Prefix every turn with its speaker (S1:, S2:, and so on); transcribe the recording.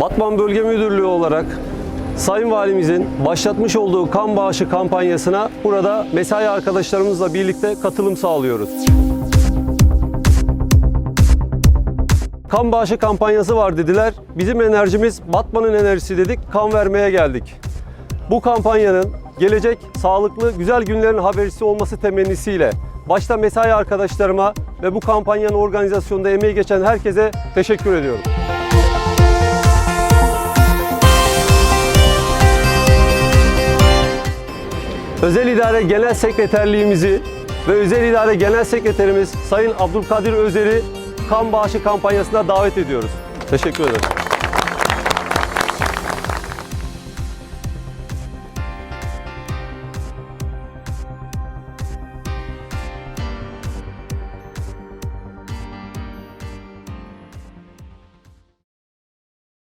S1: Batman Bölge Müdürlüğü olarak Sayın Valimizin başlatmış olduğu kan bağışı kampanyasına burada mesai arkadaşlarımızla birlikte katılım sağlıyoruz. Kan bağışı kampanyası var dediler. Bizim enerjimiz Batman'ın enerjisi dedik. Kan vermeye geldik. Bu kampanyanın gelecek sağlıklı güzel günlerin habercisi olması temennisiyle başta mesai arkadaşlarıma ve bu kampanyanın organizasyonunda emeği geçen herkese teşekkür ediyorum. Özel İdare Genel Sekreterliğimizi ve Özel İdare Genel Sekreterimiz Sayın Abdülkadir Özer'i kan bağışı kampanyasına davet ediyoruz. Teşekkür ederim.